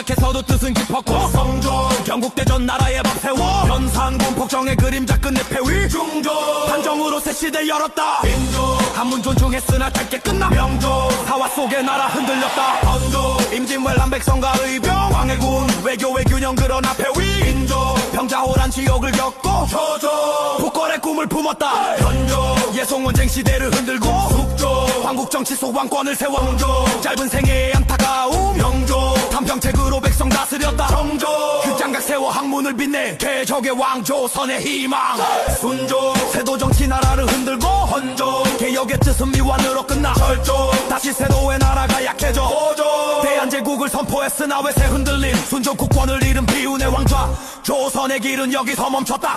약해서도 뜻은 깊었고 성조 경국대전 나라의 밥 세워 변산군 폭정의 그림자 끝내 폐위 중조 한정으로 새 시대 열었다. 민조 한문 존중했으나 짧게 끝나 명조 사화 속의 나라 흔들렸다. 헌조 임진왜란 백성과 의병 황해군 외교의 균형 그러나 폐위 인조 병자호란 지옥을 겪고 조조 국권의 꿈을 품었다. 현조 예송원쟁 시대를 흔들고 숙조 황국 정치 속 왕권을 세워 명조. 짧은 생애의 안타까움 세워 학문을 빛내. 개적의 왕조선의 희망. 순조 세도 정치 나라를 흔들고 헌조. 개혁의 뜻은 미완으로 끝나 절조. 다시 세도의 나라가 약해져 오조. 대한제국을 선포했으나 왜새 흔들림? 순조 국권을 잃은 비운의 왕좌. 조선의 길은 여기서 멈췄다